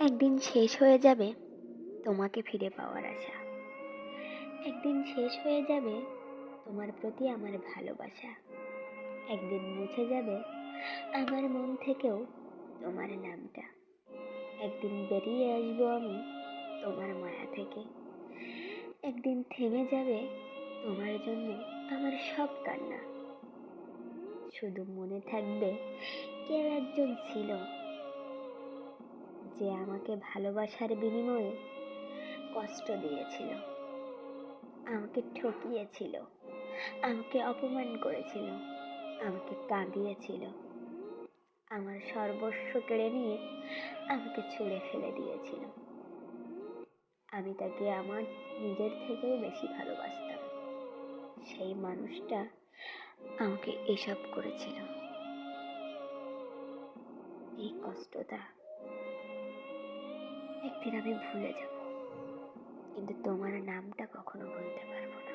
একদিন শেষ হয়ে যাবে তোমাকে ফিরে পাওয়ার আশা। একদিন শেষ হয়ে যাবে তোমার প্রতি আমার ভালোবাসা। একদিন মুছে যাবে আমার মন থেকেও তোমার নামটা। একদিন বেরিয়ে আসব আমি তোমার মায়া থেকে। একদিন থেমে যাবে তোমার জন্য আমার সব কান্না। শুধু মনে থাকবে কেউ একজন ছিল যে আমাকে ভালোবাসার বিনিময়ে কষ্ট দিয়েছিল। আমাকে ঠকিয়েছিল। আমাকে অপমান করেছিল। আমাকে কাঁদিয়েছিল। আমার সর্বস্ব কেড়ে নিয়ে আমাকে ছুঁড়ে ফেলে দিয়েছিল। আমি তাকে আমার নিজের থেকেও বেশি ভালোবাসতাম। সেই মানুষটা আমাকে এসব করেছিল। এই কষ্টটা একদিন আমি ভুলে যাব। কিন্তু তোমার নামটা কখনো ভুলতে পারব না।